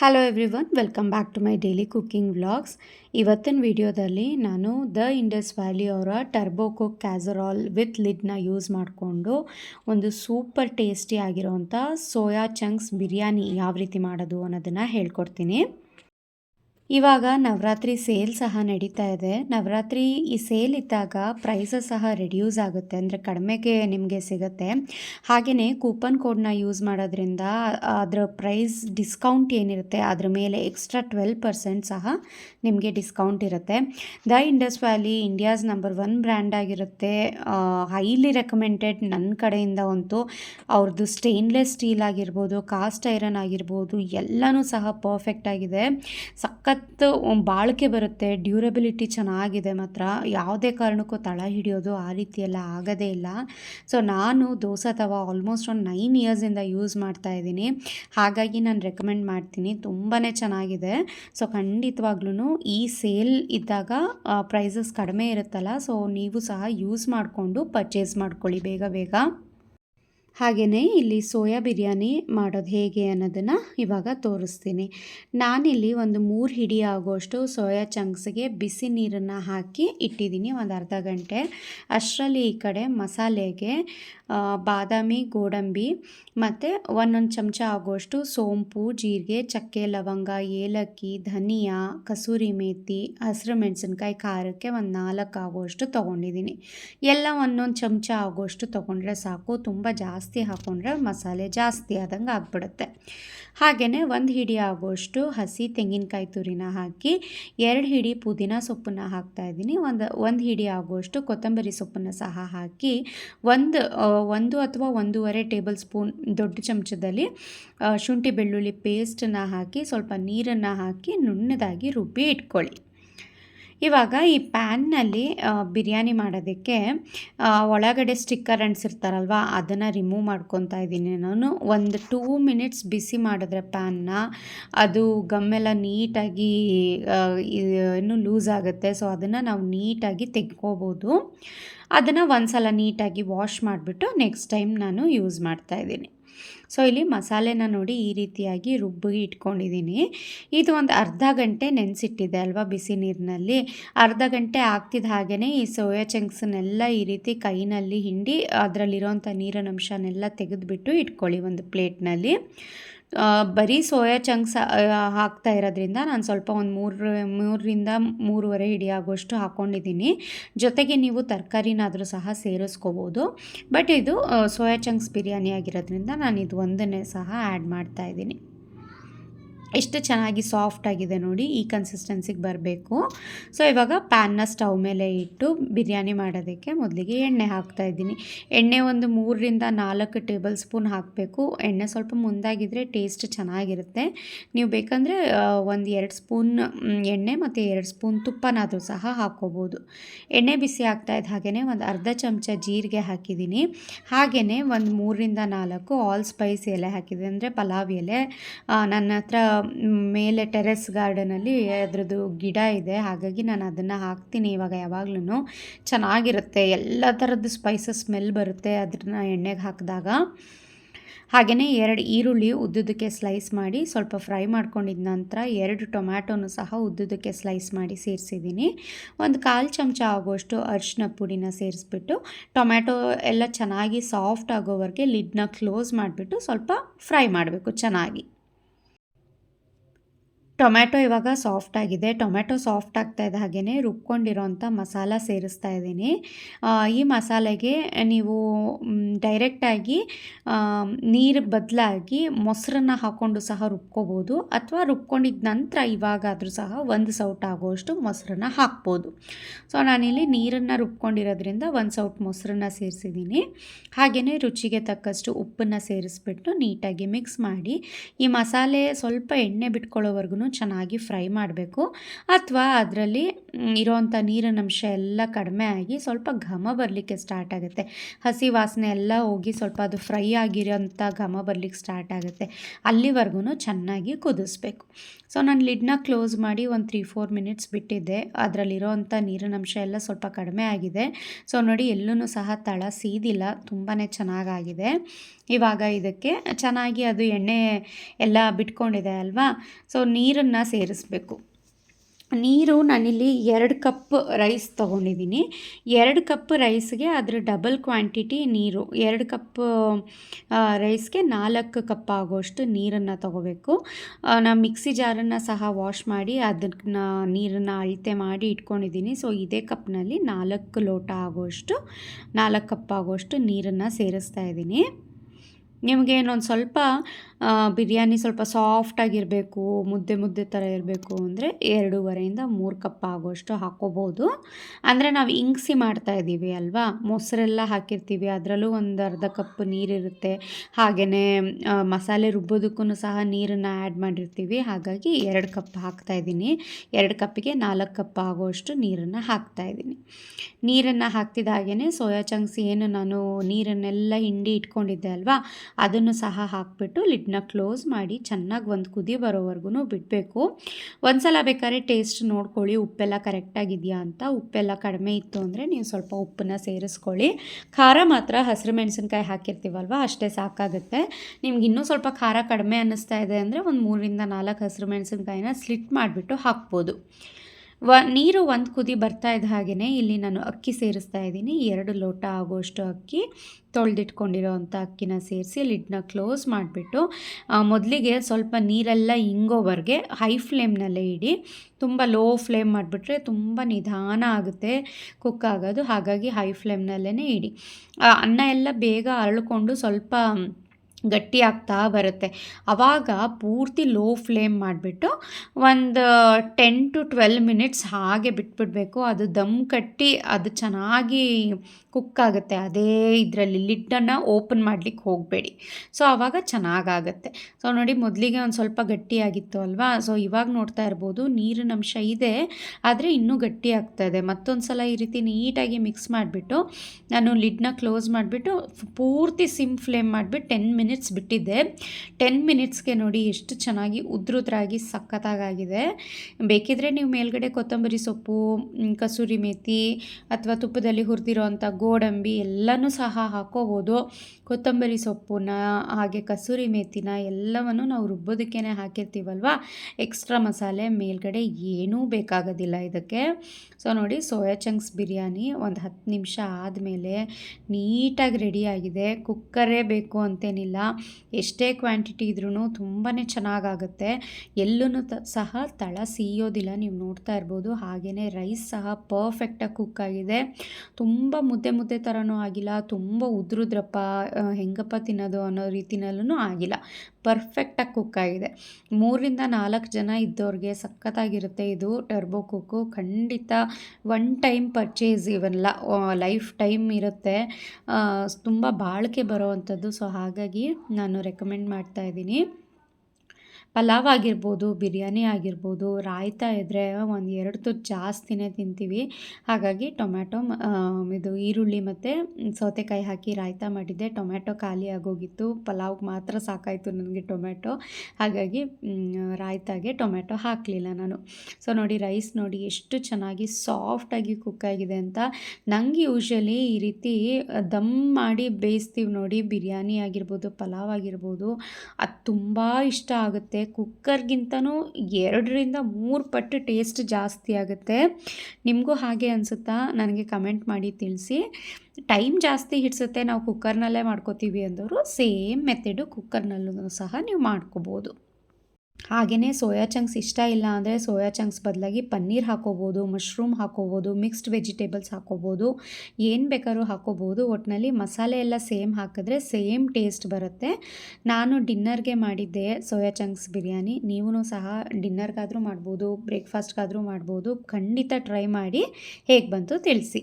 Hello everyone welcome back to my daily cooking vlogs ಇವತ್ತಿನ ವಿಡಿಯೋದಲ್ಲಿ ನಾನು ದ ಇಂಡಸ್ ವ್ಯಾಲಿ ಅವರ ಟರ್ಬೋಕೋಕ್ ಕ್ಯಾಸರಾಲ್ ವಿತ್ ಲಿಡ್ನ ಯೂಸ್ ಮಾಡಿಕೊಂಡು ಒಂದು ಸೂಪರ್ ಟೇಸ್ಟಿ ಆಗಿರೋವಂಥ ಸೋಯಾ ಚಂಕ್ಸ್ ಬಿರಿಯಾನಿ ಯಾವ ರೀತಿ ಮಾಡೋದು ಅನ್ನೋದನ್ನು ಹೇಳ್ಕೊಡ್ತೀನಿ. ಇವಾಗ ನವರಾತ್ರಿ ಸೇಲ್ ಸಹ ನಡೀತಾ ಇದೆ. ನವರಾತ್ರಿ ಈ ಸೇಲ್ ಇದ್ದಾಗ ಪ್ರೈಸ ಸಹ ರಿಡ್ಯೂಸ್ ಆಗುತ್ತೆ. ಅಂದರೆ ಕಡಿಮೆಗೆ ನಿಮಗೆ ಸಿಗುತ್ತೆ. ಹಾಗೆಯೇ ಕೂಪನ್ ಕೋಡ್ನ ಯೂಸ್ ಮಾಡೋದ್ರಿಂದ ಅದರ ಪ್ರೈಸ್ ಡಿಸ್ಕೌಂಟ್ ಏನಿರುತ್ತೆ, ಅದ್ರ ಮೇಲೆ ಎಕ್ಸ್ಟ್ರಾ ಟ್ವೆಲ್ ಪರ್ಸೆಂಟ್ ಸಹ ನಿಮಗೆ ಡಿಸ್ಕೌಂಟ್ ಇರುತ್ತೆ. The Indus valley India's number one brand ಆಗಿರುತ್ತೆ. ಹೈಲಿ ರೆಕಮೆಂಡೆಡ್ ನನ್ನ ಕಡೆಯಿಂದ ಅಂತೂ. ಅವ್ರದ್ದು ಸ್ಟೇನ್ಲೆಸ್ ಸ್ಟೀಲ್ ಆಗಿರ್ಬೋದು ಕಾಸ್ಟ್ ಐರನ್ ಆಗಿರ್ಬೋದು, ಎಲ್ಲನೂ ಸಹ ಪರ್ಫೆಕ್ಟ್ ಆಗಿದೆ. ಸಖತ್ ಬಾಳಿಕೆ ಬರುತ್ತೆ, ಡ್ಯೂರಬಿಲಿಟಿ ಚೆನ್ನಾಗಿದೆ ಮಾತ್ರ, ಯಾವುದೇ ಕಾರಣಕ್ಕೂ ತಳ ಹಿಡಿಯೋದು ಆ ರೀತಿ ಎಲ್ಲ ಆಗೋದೇ ಇಲ್ಲ. ಸೊ ನಾನು ದೋಸೆ ತವ ಆಲ್ಮೋಸ್ಟ್ ಒಂದು ನೈನ್ ಇಯರ್ಸಿಂದ ಯೂಸ್ ಮಾಡ್ತಾ ಇದ್ದೀನಿ. ಹಾಗಾಗಿ ನಾನು ರೆಕಮೆಂಡ್ ಮಾಡ್ತೀನಿ ತುಂಬಾ ಚೆನ್ನಾಗಿದೆ. ಸೊ ಖಂಡಿತವಾಗ್ಲೂ ಈ ಸೇಲ್ ಇದ್ದಾಗ ಪ್ರೈಸಸ್ ಕಡಿಮೆ ಇರುತ್ತಲ್ಲ ಸೊ ನೀವು ಸಹ ಯೂಸ್ ಮಾಡಿಕೊಂಡು ಪರ್ಚೇಸ್ ಮಾಡ್ಕೊಳ್ಳಿ ಬೇಗ ಬೇಗ. ಹಾಗೆಯೇ ಇಲ್ಲಿ ಸೋಯಾ ಬಿರಿಯಾನಿ ಮಾಡೋದು ಹೇಗೆ ಅನ್ನೋದನ್ನು ಇವಾಗ ತೋರಿಸ್ತೀನಿ. ನಾನಿಲ್ಲಿ ಒಂದು ಮೂರು ಹಿಡಿ ಆಗೋಷ್ಟು ಸೋಯಾ ಚಂಕ್ಸ್ಗೆ ಬಿಸಿ ನೀರನ್ನು ಹಾಕಿ ಇಟ್ಟಿದ್ದೀನಿ ಒಂದು ಅರ್ಧ ಗಂಟೆ. ಅಷ್ಟರಲ್ಲಿ ಈ ಕಡೆ ಮಸಾಲೆಗೆ ಬಾದಾಮಿ, ಗೋಡಂಬಿ ಮತ್ತು ಒಂದೊಂದು ಚಮಚ ಆಗೋಷ್ಟು ಸೋಂಪು, ಜೀರಿಗೆ, ಚಕ್ಕೆ, ಲವಂಗ, ಏಲಕ್ಕಿ, ಧನಿಯಾ, ಕಸೂರಿ ಮೇಥಿ ಹಸಿರು ಮೆಣಸಿನ್ಕಾಯಿ, ಖಾರಕ್ಕೆ ಒಂದು ನಾಲ್ಕು ಆಗೋಷ್ಟು ತೊಗೊಂಡಿದ್ದೀನಿ. ಎಲ್ಲ ಒಂದೊಂದು ಚಮಚ ಆಗೋಷ್ಟು ತೊಗೊಂಡ್ರೆ ಸಾಕು, ತುಂಬ ಜಾಸ್ತಿ ಹಾಕ್ಕೊಂಡ್ರೆ ಮಸಾಲೆ ಜಾಸ್ತಿ ಆದಂಗೆ ಆಗ್ಬಿಡುತ್ತೆ. ಹಾಗೆಯೇ ಒಂದು ಹಿಡಿ ಆಗೋಷ್ಟು ಹಸಿ ತೆಂಗಿನಕಾಯಿ ತುರಿನ ಹಾಕಿ ಎರಡು ಹಿಡಿ ಪುದೀನ ಸೊಪ್ಪನ್ನು ಹಾಕ್ತಾಯಿದ್ದೀನಿ ಒಂದು ಒಂದು ಹಿಡಿ ಆಗೋಷ್ಟು ಕೊತ್ತಂಬರಿ ಸೊಪ್ಪನ್ನು ಸಹ ಹಾಕಿ ಒಂದು ಒಂದು ಅಥವಾ ಒಂದೂವರೆ ಟೇಬಲ್ ಸ್ಪೂನ್ ದೊಡ್ಡ ಚಮಚದಲ್ಲಿ ಶುಂಠಿ ಬೆಳ್ಳುಳ್ಳಿ ಪೇಸ್ಟನ್ನು ಹಾಕಿ ಸ್ವಲ್ಪ ನೀರನ್ನು ಹಾಕಿ ನುಣ್ಣದಾಗಿ ರುಬ್ಬಿ ಇಟ್ಕೊಳ್ಳಿ. ಇವಾಗ ಈ ಪ್ಯಾನ್ನಲ್ಲಿ ಬಿರಿಯಾನಿ ಮಾಡೋದಕ್ಕೆ ಒಳಗಡೆ ಸ್ಟಿಕ್ಕರ್ ಅಂಟಿಸಿರ್ತಾರಲ್ವ, ಅದನ್ನು ರಿಮೂವ್ ಮಾಡ್ಕೊತಾ ಇದ್ದೀನಿ ನಾನು. ಒಂದು ಟೂ ಮಿನಿಟ್ಸ್ ಬಿಸಿ ಮಾಡಿದ್ರೆ ಪ್ಯಾನ್ನ ಅದು ಗಮ್ಮೆಲ್ಲ ನೀಟಾಗಿ ಏನು ಲೂಸ್ ಆಗುತ್ತೆ. ಸೊ ಅದನ್ನು ನಾವು ನೀಟಾಗಿ ತೆಗ್ಕೋಬೋದು. ಅದನ್ನು ಒಂದು ಸಲ ನೀಟಾಗಿ ವಾಶ್ ಮಾಡಿಬಿಟ್ಟು ನೆಕ್ಸ್ಟ್ ಟೈಮ್ ನಾನು ಯೂಸ್ ಮಾಡ್ತಾಯಿದ್ದೀನಿ ಸೊ ಇಲ್ಲಿ ಮಸಾಲೆನ ನೋಡಿ ಈ ರೀತಿಯಾಗಿ ರುಬ್ಬಿ ಇಟ್ಕೊಂಡಿದ್ದೀನಿ. ಇದು ಒಂದು ಅರ್ಧ ಗಂಟೆ ನೆನೆಸಿಟ್ಟಿದೆ ಅಲ್ವಾ ಬಿಸಿ ನೀರಿನಲ್ಲಿ. ಅರ್ಧ ಗಂಟೆ ಆಗ್ತಿದ್ದ ಹಾಗೆಯೇ ಈ ಸೋಯಾ ಚಂಕ್ಸನ್ನೆಲ್ಲ ಈ ರೀತಿ ಕೈನಲ್ಲಿ ಹಿಂಡಿ ಅದರಲ್ಲಿರೋಂಥ ನೀರಿನ ಅಂಶನೆಲ್ಲ ತೆಗೆದುಬಿಟ್ಟು ಇಟ್ಕೊಳ್ಳಿ ಒಂದು ಪ್ಲೇಟ್ನಲ್ಲಿ. ಬರೀ ಸೋಯಾ ಚಂಕ್ಸ್ ಹಾಕ್ತಾ ಇರೋದ್ರಿಂದ ನಾನು ಸ್ವಲ್ಪ ಒಂದು ಮೂರು, ಮೂರರಿಂದ ಮೂರುವರೆ ಹಿಡಿ ಆಗೋಷ್ಟು ಹಾಕ್ಕೊಂಡಿದ್ದೀನಿ ಜೊತೆಗೆ ನೀವು ತರಕಾರಿನಾದರೂ ಸಹ ಸೇರಿಸ್ಕೋಬೋದು. ಬಟ್ ಇದು ಸೋಯಾ ಚಂಕ್ಸ್ ಬಿರಿಯಾನಿ ಆಗಿರೋದ್ರಿಂದ ನಾನು ಇದು ಒಂದನ್ನೇ ಸಹ ಆ್ಯಡ್ ಮಾಡ್ತಾ ಇದ್ದೀನಿ. ಎಷ್ಟು ಚೆನ್ನಾಗಿ ಸಾಫ್ಟ್ ಆಗಿದೆ ನೋಡಿ, ಈ ಕನ್ಸಿಸ್ಟೆನ್ಸಿಗೆ ಬರಬೇಕು. ಸೊ ಇವಾಗ ಪ್ಯಾನ್ನ ಸ್ಟವ್ ಮೇಲೆ ಇಟ್ಟು ಬಿರಿಯಾನಿ ಮಾಡೋದಕ್ಕೆ ಮೊದಲಿಗೆ ಎಣ್ಣೆ ಹಾಕ್ತಾ ಇದ್ದೀನಿ. ಎಣ್ಣೆ ಒಂದು ಮೂರರಿಂದ ನಾಲ್ಕು ಟೇಬಲ್ ಸ್ಪೂನ್ ಹಾಕಬೇಕು. ಎಣ್ಣೆ ಸ್ವಲ್ಪ ಮುಂದಾಗಿದ್ದರೆ ಟೇಸ್ಟ್ ಚೆನ್ನಾಗಿರುತ್ತೆ. ನೀವು ಬೇಕಂದರೆ ಒಂದು ಎರಡು ಸ್ಪೂನ್ ಎಣ್ಣೆ ಮತ್ತು ಎರಡು ಸ್ಪೂನ್ ತುಪ್ಪನಾದರೂ ಸಹ ಹಾಕ್ಕೋಬೋದು. ಎಣ್ಣೆ ಬಿಸಿ ಆಗ್ತಾ ಇದ್ದ ಹಾಗೆಯೇ ಒಂದು ಅರ್ಧ ಚಮಚ ಜೀರಿಗೆ ಹಾಕಿದ್ದೀನಿ. ಹಾಗೆಯೇ ಒಂದು ಮೂರರಿಂದ ನಾಲ್ಕು ಆಲ್ ಸ್ಪೈಸ್ ಎಲೆ ಹಾಕಿದೆ ಅಂದರೆ ಪಲಾವ್ ಎಲೆ. ನನ್ನ ಹತ್ರ ಮೇಲೆ ಟೆರೆಸ್ ಗಾರ್ಡನಲ್ಲಿ ಅದರದ್ದು ಗಿಡ ಇದೆ. ಹಾಗಾಗಿ ನಾನು ಅದನ್ನು ಹಾಕ್ತೀನಿ ಇವಾಗ ಯಾವಾಗ್ಲೂ ಚೆನ್ನಾಗಿರುತ್ತೆ. ಎಲ್ಲ ಥರದ್ದು ಸ್ಪೈಸಸ್ ಸ್ಮೆಲ್ ಬರುತ್ತೆ ಅದನ್ನ ಎಣ್ಣೆಗೆ ಹಾಕಿದಾಗ. ಹಾಗೆಯೇ ಎರಡು ಈರುಳ್ಳಿ ಉದ್ದುದಕ್ಕೆ ಸ್ಲೈಸ್ ಮಾಡಿ ಸ್ವಲ್ಪ ಫ್ರೈ ಮಾಡ್ಕೊಂಡಿದ್ದ ನಂತರ ಎರಡು ಟೊಮ್ಯಾಟೋನು ಸಹ ಉದ್ದುದಕ್ಕೆ ಸ್ಲೈಸ್ ಮಾಡಿ ಸೇರಿಸಿದ್ದೀನಿ. ಒಂದು ಕಾಲು ಚಮಚ ಆಗೋಷ್ಟು ಅರಿಶಿನ ಪುಡಿನ ಸೇರಿಸ್ಬಿಟ್ಟು ಟೊಮ್ಯಾಟೊ ಎಲ್ಲ ಚೆನ್ನಾಗಿ ಸಾಫ್ಟ್ ಆಗೋವರೆಗೆ ಲಿಡ್ನ ಕ್ಲೋಸ್ ಮಾಡಿಬಿಟ್ಟು ಸ್ವಲ್ಪ ಫ್ರೈ ಮಾಡಬೇಕು ಚೆನ್ನಾಗಿ. ಟೊಮ್ಯಾಟೊ ಇವಾಗ ಸಾಫ್ಟ್ ಆಗಿದೆ. ಟೊಮ್ಯಾಟೊ ಸಾಫ್ಟ್ ಆಗ್ತಾ ಇದ್ದ ಹಾಗೆಯೇ ರುಬ್ಕೊಂಡಿರೋಂಥ ಮಸಾಲ ಸೇರಿಸ್ತಾ ಇದ್ದೀನಿ. ಈ ಮಸಾಲೆಗೆ ನೀವು ಡೈರೆಕ್ಟಾಗಿ ನೀರು ಬದಲಾಗಿ ಮೊಸರನ್ನು ಹಾಕ್ಕೊಂಡು ಸಹ ರುಬ್ಕೋಬೋದು. ಅಥವಾ ರುಬ್ಕೊಂಡಿದ್ದ ನಂತರ ಇವಾಗಾದರೂ ಸಹ ಒಂದು ಸೌಟ್ ಆಗೋಷ್ಟು ಮೊಸರನ್ನು ಹಾಕ್ಬೋದು. ಸೊ, ನಾನಿಲ್ಲಿ ನೀರನ್ನು ರುಬ್ಕೊಂಡಿರೋದ್ರಿಂದ ಒಂದು ಸೌಟ್ ಮೊಸರನ್ನು ಸೇರಿಸಿದ್ದೀನಿ. ಹಾಗೆಯೇ ರುಚಿಗೆ ತಕ್ಕಷ್ಟು ಉಪ್ಪನ್ನು ಸೇರಿಸ್ಬಿಟ್ಟು ನೀಟಾಗಿ ಮಿಕ್ಸ್ ಮಾಡಿ ಈ ಮಸಾಲೆ ಸ್ವಲ್ಪ ಎಣ್ಣೆ ಬಿಟ್ಕೊಳ್ಳೋವರೆಗೂ ಚೆನ್ನಾಗಿ ಫ್ರೈ ಮಾಡಬೇಕು. ಅಥವಾ ಅದರಲ್ಲಿ ಇರೋವಂಥ ನೀರಿನ ಅಂಶ ಎಲ್ಲ ಕಡಿಮೆ ಆಗಿ ಸ್ವಲ್ಪ ಘಮ ಬರಲಿಕ್ಕೆ ಸ್ಟಾರ್ಟ್ ಆಗುತ್ತೆ. ಹಸಿ ವಾಸನೆ ಎಲ್ಲ ಹೋಗಿ ಸ್ವಲ್ಪ ಅದು ಫ್ರೈ ಆಗಿರೋಂಥ ಘಮ ಬರಲಿಕ್ಕೆ ಸ್ಟಾರ್ಟ್ ಆಗುತ್ತೆ. ಅಲ್ಲಿವರೆಗೂ ಚೆನ್ನಾಗಿ ಕುದಿಸ್ಬೇಕು. ಸೊ, ನಾನು ಲಿಡ್ನ ಕ್ಲೋಸ್ ಮಾಡಿ ಒಂದು ತ್ರೀ, ಫೋರ್ ಮಿನಿಟ್ಸ್ ಬಿಟ್ಟಿದ್ದೆ. ಅದರಲ್ಲಿರೋವಂಥ ನೀರಿನ ಅಂಶ ಎಲ್ಲ ಸ್ವಲ್ಪ ಕಡಿಮೆ ಆಗಿದೆ. ಸೊ, ನೋಡಿ ಎಲ್ಲೂ ಸಹ ತಳ ಸೀದಿಲ್ಲ ತುಂಬಾ ಚೆನ್ನಾಗಾಗಿದೆ. ಇವಾಗ ಇದಕ್ಕೆ ಚೆನ್ನಾಗಿ ಅದು ಎಣ್ಣೆ ಎಲ್ಲ ಬಿಟ್ಕೊಂಡಿದೆ ಅಲ್ವಾ? ಸೊ ನೀರನ್ನು ಸೇರಿಸ್ಬೇಕು. ನೀರು ನಾನಿಲ್ಲಿ ಎರಡು ಕಪ್ ರೈಸ್ ತೊಗೊಂಡಿದ್ದೀನಿ ಎರಡು ಕಪ್ ರೈಸ್ಗೆ ಅದರ ಡಬಲ್ ಕ್ವಾಂಟಿಟಿ ನೀರು, ಎರಡು ಕಪ್ ರೈಸ್ಗೆ ನಾಲ್ಕು ಕಪ್ ಆಗೋಷ್ಟು ನೀರನ್ನು ತೊಗೋಬೇಕು. ನಾನು ಮಿಕ್ಸಿ ಜಾರನ್ನು ಸಹ ವಾಶ್ ಮಾಡಿ ಅದನ್ನ ನೀರನ್ನು ಅಳತೆ ಮಾಡಿ ಇಟ್ಕೊಂಡಿದ್ದೀನಿ ಸೊ, ಇದೇ ಕಪ್ನಲ್ಲಿ ನಾಲ್ಕು ಲೋಟ ಆಗೋಷ್ಟು, ನಾಲ್ಕು ಕಪ್ ಆಗೋಷ್ಟು ನೀರನ್ನು ಸೇರಿಸ್ತಾ ಇದ್ದೀನಿ ನಿಮಗೆ ಇನ್ನೊಂದು ಸ್ವಲ್ಪ ಬಿರಿಯಾನಿ ಸ್ವಲ್ಪ ಸಾಫ್ಟಾಗಿರಬೇಕು ಮುದ್ದೆ ಮುದ್ದೆ ಥರ ಇರಬೇಕು ಅಂದರೆ ಎರಡೂವರೆಯಿಂದ ಮೂರು ಕಪ್ ಆಗೋಷ್ಟು ಹಾಕ್ಕೋಬೋದು ಅಂದರೆ ನಾವು ಇಂಗ್ಸಿ ಮಾಡ್ತಾ ಇದ್ದೀವಿ ಅಲ್ವಾ? ಮೊಸರೆಲ್ಲ ಹಾಕಿರ್ತೀವಿ, ಅದರಲ್ಲೂ ಒಂದು ಅರ್ಧ ಕಪ್ ನೀರಿರುತ್ತೆ ಹಾಗೆಯೇ ಮಸಾಲೆ ರುಬ್ಬೋದಕ್ಕೂ ಸಹ ನೀರನ್ನು ಆ್ಯಡ್ ಮಾಡಿರ್ತೀವಿ. ಹಾಗಾಗಿ ಎರಡು ಕಪ್ ಹಾಕ್ತಾಯಿದ್ದೀನಿ ಎರಡು ಕಪ್ಪಿಗೆ ನಾಲ್ಕು ಕಪ್ ಆಗೋಷ್ಟು ನೀರನ್ನು ಹಾಕ್ತಾಯಿದ್ದೀನಿ ನೀರನ್ನು ಹಾಕ್ತಿದ್ದ ಹಾಗೆಯೇ ಸೋಯಾ ಚಂಕ್ಸ್ ಏನು ನಾನು ನೀರನ್ನೆಲ್ಲ ಹಿಂಡಿ ಇಟ್ಕೊಂಡಿದ್ದೆ ಅಲ್ವಾ? ಅದನ್ನು ಸಹ ಹಾಕಿಬಿಟ್ಟು ಲಿಡ್ನ ಕ್ಲೋಸ್ ಮಾಡಿ ಚೆನ್ನಾಗಿ ಒಂದು ಕುದಿ ಬರೋವರೆಗೂ ಬಿಡಬೇಕು. ಒಂದು ಸಲ ಬೇಕಾದ್ರೆ ಟೇಸ್ಟ್ ನೋಡ್ಕೊಳ್ಳಿ, ಉಪ್ಪೆಲ್ಲ ಕರೆಕ್ಟಾಗಿದೆಯಾ ಅಂತ. ಉಪ್ಪೆಲ್ಲ ಕಡಿಮೆ ಇತ್ತು ಅಂದರೆ ನೀವು ಸ್ವಲ್ಪ ಉಪ್ಪನ್ನ ಸೇರಿಸ್ಕೊಳ್ಳಿ. ಖಾರ ಮಾತ್ರ ಹಸಿರು ಮೆಣಸಿನ್ಕಾಯಿ ಹಾಕಿರ್ತೀವಲ್ವ, ಅಷ್ಟೇ ಸಾಕಾಗುತ್ತೆ. ನಿಮ್ಗೆ ಇನ್ನೂ ಸ್ವಲ್ಪ ಖಾರ ಕಡಿಮೆ ಅನ್ನಿಸ್ತಾ ಇದೆ ಅಂದರೆ ಒಂದು ಮೂರರಿಂದ ನಾಲ್ಕು ಹಸಿರು ಮೆಣಸಿನ್ಕಾಯಿನ ಸ್ಲಿಟ್ ಮಾಡಿಬಿಟ್ಟು ಹಾಕ್ಬೋದು. ವ, ನೀರು ಒಂದು ಕುದಿ ಬರ್ತಾ ಇದ್ದ ಹಾಗೆಯೇ ಇಲ್ಲಿ ನಾನು ಅಕ್ಕಿ ಸೇರಿಸ್ತಾ ಇದ್ದೀನಿ. ಎರಡು ಲೋಟ ಆಗೋಷ್ಟು ಅಕ್ಕಿ ತೊಳೆದಿಟ್ಕೊಂಡಿರೋ ಅಂಥ ಅಕ್ಕಿನ ಸೇರಿಸಿ ಲಿಡ್ನ ಕ್ಲೋಸ್ ಮಾಡಿಬಿಟ್ಟು ಮೊದಲಿಗೆ ಸ್ವಲ್ಪ ನೀರೆಲ್ಲ ಹಿಂಗೋವರೆಗೆ ಹೈ ಫ್ಲೇಮ್ನಲ್ಲೇ ಇಡಿ, ತುಂಬ ಲೋ ಫ್ಲೇಮ್ ಮಾಡಿಬಿಟ್ರೆ ತುಂಬ ನಿಧಾನ ಆಗುತ್ತೆ ಕುಕ್ ಆಗೋದು. ಹಾಗಾಗಿ ಹೈ ಫ್ಲೇಮ್ನಲ್ಲೇ ಇಡಿ. ಅನ್ನ ಎಲ್ಲ ಬೇಗ ಅರಳ್ಕೊಂಡು ಸ್ವಲ್ಪ ಗಟ್ಟಿ ಆಗ್ತಾ ಬರುತ್ತೆ. ಆವಾಗ ಪೂರ್ತಿ ಲೋ ಫ್ಲೇಮ್ ಮಾಡಿಬಿಟ್ಟು ಒಂದು ಟೆನ್ ಟು ಟ್ವೆಲ್ ಮಿನಿಟ್ಸ್ ಹಾಗೆ ಬಿಟ್ಬಿಡಬೇಕು. ಅದು ದಮ್ ಕಟ್ಟಿ ಅದು ಚೆನ್ನಾಗಿ ಕುಕ್ ಆಗುತ್ತೆ. ಅದೇ ಇದರಲ್ಲಿ ಲಿಡ್ಡನ್ನು ಓಪನ್ ಮಾಡಲಿಕ್ಕೆ ಹೋಗಬೇಡಿ. ಸೊ ಆವಾಗ ಚೆನ್ನಾಗಾಗತ್ತೆ. ಸೊ, ನೋಡಿ ಮೊದಲಿಗೆ ಒಂದು ಸ್ವಲ್ಪ ಗಟ್ಟಿಯಾಗಿತ್ತು ಅಲ್ವಾ? ಸೊ, ಇವಾಗ ನೋಡ್ತಾ ಇರ್ಬೋದು ನೀರಿನ ಅಂಶ ಇದೆ, ಆದರೆ ಇನ್ನೂ ಗಟ್ಟಿ ಆಗ್ತಾ ಇದೆ. ಮತ್ತೊಂದು ಸಲ ಈ ರೀತಿ ನೀಟಾಗಿ ಮಿಕ್ಸ್ ಮಾಡಿಬಿಟ್ಟು ನಾನು ಲಿಡ್ನ ಕ್ಲೋಸ್ ಮಾಡಿಬಿಟ್ಟು ಪೂರ್ತಿ ಸಿಮ್ ಫ್ಲೇಮ್ ಮಾಡಿಬಿಟ್ಟು ಟೆನ್ ಮಿನಿಟ್ಸ್ ಬಿಟ್ಟಿದ್ದೆ ಟೆನ್ ಮಿನಿಟ್ಸ್ಗೆ ನೋಡಿ ಎಷ್ಟು ಚೆನ್ನಾಗಿ ಉದ್ರುದ್ರಾಗಿ ಸಖತ್ತಾಗಿದೆ ಬೇಕಿದ್ರೆ ನೀವು ಮೇಲ್ಗಡೆ ಕೊತ್ತಂಬರಿ ಸೊಪ್ಪು ಕಸೂರಿ ಮೇಥಿ ಅಥವಾ ತುಪ್ಪದಲ್ಲಿ ಹುರಿದಿರೋ ಅಂಥ ಗೋಡಂಬಿ ಎಲ್ಲನೂ ಸಹ ಹಾಕೋಬೋದು. ಕೊತ್ತಂಬರಿ ಸೊಪ್ಪನ್ನ ಹಾಗೆ ಕಸೂರಿ ಮೇಥಿನ ಎಲ್ಲವನ್ನು ನಾವು ರುಬ್ಬೋದಕ್ಕೇ ಹಾಕಿರ್ತೀವಲ್ವ? ಎಕ್ಸ್ಟ್ರಾ ಮಸಾಲೆ ಮೇಲ್ಗಡೆ ಏನೂ ಬೇಕಾಗೋದಿಲ್ಲ ಇದಕ್ಕೆ. ಸೊ ನೋಡಿ ಸೋಯಾ ಚಂಕ್ಸ್ ಬಿರಿಯಾನಿ ಒಂದು ಹತ್ತು ನಿಮಿಷ ಆದಮೇಲೆ ನೀಟಾಗಿ ರೆಡಿಯಾಗಿದೆ ಕುಕ್ಕರೇ ಬೇಕು ಅಂತೇನಿಲ್ಲ. ಎಷ್ಟೇ ಕ್ವಾಂಟಿಟಿ ಇದ್ರೂ ತುಂಬಾ ಚೆನ್ನಾಗಾಗುತ್ತೆ. ಎಲ್ಲೂ ತ, ಸಹ ತಳ ಸೀಯೋದಿಲ್ಲ, ನೀವು ನೋಡ್ತಾ ಇರ್ಬೋದು. ಹಾಗೆಯೇ ರೈಸ್ ಸಹ ಪರ್ಫೆಕ್ಟಾಗಿ ಕುಕ್ ಆಗಿದೆ. ತುಂಬ ಮುದ್ದೆ ಮುದ್ದೆ ಥರನೂ ಆಗಿಲ್ಲ, ತುಂಬ ಉದ್ರುದ್ರಪ್ಪ ಹೆಂಗಪ್ಪ ತಿನ್ನೋದು ಅನ್ನೋ ರೀತಿನಲ್ಲೂ ಆಗಿಲ್ಲ. ಪರ್ಫೆಕ್ಟಾಗಿ ಆಗಿದೆ ಮೂರರಿಂದ ನಾಲ್ಕು ಜನ ಇದ್ದವ್ರಿಗೆ ಸಖತ್ತಾಗಿರುತ್ತೆ ಇದು ಟರ್ಬೋ ಕುಕ್ಕು. ಖಂಡಿತ ಒನ್ ಟೈಮ್ ಪರ್ಚೇಸ್ ಇವೆಲ್ಲ ಲೈಫ್ ಟೈಮ್ ಇರುತ್ತೆ. ತುಂಬ ಬಾಳಿಕೆ ಬರೋವಂಥದ್ದು. ಸೊ, ಹಾಗಾಗಿ ನಾನು ರೆಕಮೆಂಡ್ ಮಾಡ್ತಾ ಇದ್ದೀನಿ. ಪಲಾವ್ ಆಗಿರ್ಬೋದು, ಬಿರಿಯಾನಿ ಆಗಿರ್ಬೋದು, ರಾಯ್ತಾ ಇದ್ದರೆ ಒಂದು ಎರಡು ತುತ್ತು ಜಾಸ್ತಿನೇ ತಿಂತೀವಿ. ಹಾಗಾಗಿ ಟೊಮ್ಯಾಟೊ ಇದು ಈರುಳ್ಳಿ ಮತ್ತು ಸೌತೆಕಾಯಿ ಹಾಕಿ ರಾಯ್ತ ಮಾಡಿದ್ದೆ. ಟೊಮ್ಯಾಟೊ ಖಾಲಿ ಆಗೋಗಿತ್ತು. ಪಲಾವ್ಗೆ ಮಾತ್ರ ಸಾಕಾಯಿತು ನನಗೆ ಟೊಮ್ಯಾಟೊ. ಹಾಗಾಗಿ ರಾಯ್ತಾಗೆ ಟೊಮ್ಯಾಟೊ ಹಾಕಲಿಲ್ಲ ನಾನು. ಸೊ ನೋಡಿ ರೈಸ್ ನೋಡಿ ಎಷ್ಟು ಚೆನ್ನಾಗಿ ಸಾಫ್ಟಾಗಿ ಕುಕ್ ಆಗಿದೆ ಅಂತ. ನಂಗೆ ಯೂಶ್ವಲಿ ಈ ರೀತಿ ದಮ್ ಮಾಡಿ ಬೇಯಿಸ್ತೀವಿ ನೋಡಿ. ಬಿರಿಯಾನಿ ಆಗಿರ್ಬೋದು, ಪಲಾವ್ ಆಗಿರ್ಬೋದು, ಅದು ತುಂಬ ಇಷ್ಟ ಆಗುತ್ತೆ. ಕುಕ್ಕರ್ಗಿಂತನೂ ಎರಡರಿಂದ ಮೂರು ಪಟ್ಟು ಟೇಸ್ಟ್ ಜಾಸ್ತಿ ಆಗುತ್ತೆ. ನಿಮಗೂ ಹಾಗೆ ಅನಿಸುತ್ತಾ? ನನಗೆ ಕಮೆಂಟ್ ಮಾಡಿ ತಿಳಿಸಿ. ಟೈಮ್ ಜಾಸ್ತಿ ಹಿಡಿಸುತ್ತೆ ನಾವು ಕುಕ್ಕರ್ನಲ್ಲೇ ಮಾಡ್ಕೋತೀವಿ ಅಂದವರು ಸೇಮ್ ಮೆಥಡು ಕುಕ್ಕರ್ನಲ್ಲೂ ಸಹ ನೀವು ಮಾಡ್ಕೋಬೋದು. ಹಾಗೆಯೇ ಸೋಯಾ ಚಂಕ್ಸ್ ಇಷ್ಟ ಇಲ್ಲ ಅಂದರೆ ಸೋಯಾ ಚಂಕ್ಸ್ ಬದಲಾಗಿ ಪನ್ನೀರ್ ಹಾಕೋಬೋದು ಮಶ್ರೂಮ್ ಹಾಕೋಬೋದು ಮಿಕ್ಸ್ಡ್ ವೆಜಿಟೇಬಲ್ಸ್ ಹಾಕೋಬೋದು, ಏನು ಬೇಕಾದ್ರೂ ಹಾಕೋಬೋದು. ಒಟ್ಟಿನಲ್ಲಿ ಮಸಾಲೆ ಎಲ್ಲ ಸೇಮ್ ಹಾಕಿದ್ರೆ ಸೇಮ್ ಟೇಸ್ಟ್ ಬರುತ್ತೆ. ನಾನು ಡಿನ್ನರ್ಗೆ ಮಾಡಿದ್ದೆ ಸೋಯಾ ಚಂಕ್ಸ್ ಬಿರಿಯಾನಿ. ನೀವೂ ಸಹ ಡಿನ್ನರ್ಗಾದರೂ ಮಾಡ್ಬೋದು ಬ್ರೇಕ್ಫಾಸ್ಟ್ಗಾದರೂ ಮಾಡ್ಬೋದು. ಖಂಡಿತ ಟ್ರೈ ಮಾಡಿ ಹೇಗೆ ಬಂತು ತಿಳಿಸಿ.